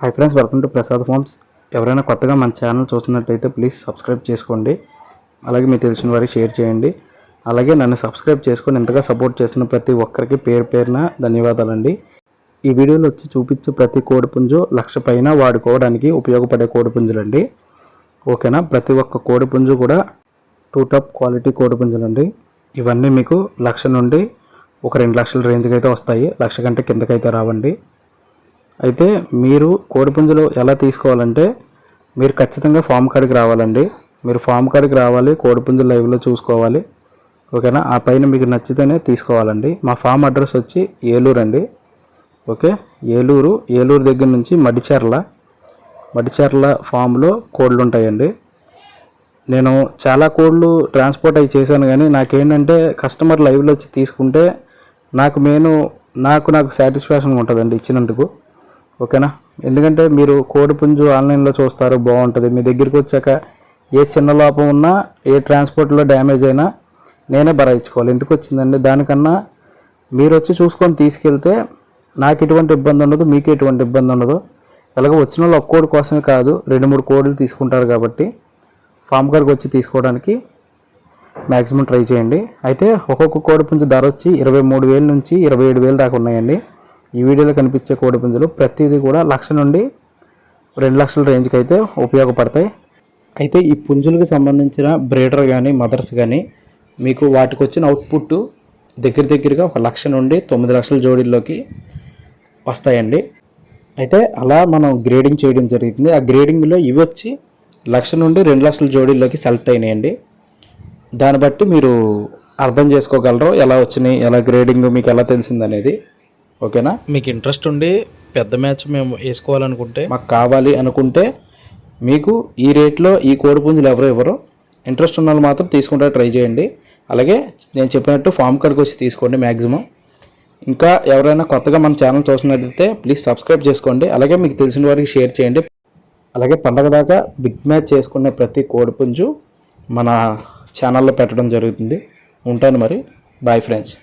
Hi friends welcome to Prasad farms ఎవరైనా కొత్తగా మన ఛానల్ చూస్తున్నట్టయితే ప్లీజ్ సబ్స్క్రైబ్ చేసుకోండి. అలాగే మీకు తెలిసిన వారికి షేర్ చేయండి. అలాగే నన్ను సబ్స్క్రైబ్ చేసుకొని ఇంతగా సపోర్ట్ చేస్తున్న ప్రతి ఒక్కరికి పేరు పేరున ధన్యవాదాలండి. ఈ వీడియోలో వచ్చి చూపించే ప్రతి కోడిపుంజు లక్ష పైన వాడుకోవడానికి ఉపయోగపడే కోడిపుంజులండి ఓకేనా? ప్రతి ఒక్క కోడిపుంజు కూడా టూ టాప్ క్వాలిటీ కోడిపుంజులండి ఇవన్నీ మీకు లక్ష నుండి ఒక రెండు లక్షల రేంజ్కి అయితే వస్తాయి. లక్ష కంటే కిందకైతే రావండి. అయితే మీరు కోడిపుంజులు ఎలా తీసుకోవాలంటే మీరు ఖచ్చితంగా ఫామ్ కాడికి రావాలండి. మీరు ఫామ్ కాడికి రావాలి కోడిపుంజులు లైవ్లో చూసుకోవాలి. ఓకేనా? ఆ పైన మీకు నచ్చితేనే తీసుకోవాలండి. మా ఫామ్ అడ్రస్ వచ్చి ఏలూరు అండి. ఓకే? ఏలూరు ఏలూరు దగ్గర నుంచి మడిచెర్ల మడిచెర్ల ఫామ్లో కోళ్ళు ఉంటాయండి. నేను చాలా కోళ్ళు ట్రాన్స్పోర్ట్ అయి చేశాను కానీ నాకేంటంటే కస్టమర్ లైవ్లో వచ్చి తీసుకుంటే నాకు నేను నాకు నాకు సాటిస్ఫాక్షన్ ఉంటుందండి ఇచ్చినందుకు. ఓకేనా? ఎందుకంటే మీరు కోడిపుంజు ఆన్లైన్లో చూస్తారు బాగుంటుంది. మీ దగ్గరికి వచ్చాక ఏ చిన్న లోపం ఉన్నా ఏ ట్రాన్స్పోర్ట్లో డ్యామేజ్ అయినా నేనే భరాయించుకోవాలి ఎందుకు వచ్చిందండి దానికన్నా మీరు వచ్చి చూసుకొని తీసుకెళ్తే నాకు ఎటువంటి ఇబ్బంది ఉండదు మీకు ఎటువంటి ఇబ్బంది ఉండదు. అలాగే వచ్చిన వాళ్ళు ఒక్క కోడి కోసమే కాదు రెండు మూడు కోడిలు తీసుకుంటారు కాబట్టి ఫామ్ గారికి వచ్చి తీసుకోవడానికి మ్యాక్సిమం ట్రై చేయండి. అయితే ఒక్కొక్క కోడి పుంజు ధర వచ్చి ఇరవై మూడు వేల నుంచి ఇరవై ఏడు వేలు దాకా ఉన్నాయండి. ఈ వీడియోలో కనిపించే కోడి పుంజులు ప్రతిదీ కూడా లక్ష నుండి రెండు లక్షల రేంజ్కి అయితే ఉపయోగపడతాయి. అయితే ఈ పుంజులకు సంబంధించిన బ్రీడర్ కానీ మదర్స్ కానీ మీకు వాటికి వచ్చిన అవుట్పుట్ దగ్గర దగ్గరగా ఒక లక్ష నుండి తొమ్మిది లక్షల జోడీల్లోకి వస్తాయండి. అయితే అలా మనం గ్రేడింగ్ చేయడం జరుగుతుంది. ఆ గ్రేడింగ్లో ఇవి వచ్చి లక్ష నుండి రెండు లక్షల జోడీల్లోకి సెలెక్ట్ అయినాయండి. దాన్ని బట్టి మీరు అర్థం చేసుకోగలరు ఎలా వచ్చినాయి ఎలా గ్రేడింగ్ మీకు ఎలా తెలిసింది అనేది ఓకేనా? మీకు ఇంట్రెస్ట్ ఉండి పెద్ద మ్యాచ్ మేము వేసుకోవాలనుకుంటే మాకు కావాలి అనుకుంటే మీకు ఈ రేట్లో ఈ కోడి పుంజులు ఎవరు ఇవ్వరు. ఇంట్రెస్ట్ ఉన్న వాళ్ళు మాత్రం తీసుకుంటే ట్రై చేయండి. అలాగే నేను చెప్పినట్టు ఫామ్ కార్డ్కి వచ్చి తీసుకోండి మ్యాక్సిమం ఇంకా ఎవరైనా కొత్తగా మన ఛానల్ చూసినట్లయితే ప్లీజ్ సబ్స్క్రైబ్ చేసుకోండి. అలాగే మీకు తెలిసిన వారికి షేర్ చేయండి. అలాగే పండగ దాకా బిగ్ మ్యాచ్ చేసుకునే ప్రతి కోడి పుంజు మన ఛానల్లో పెట్టడం జరుగుతుంది. ఉంటాను మరి. Bye friends.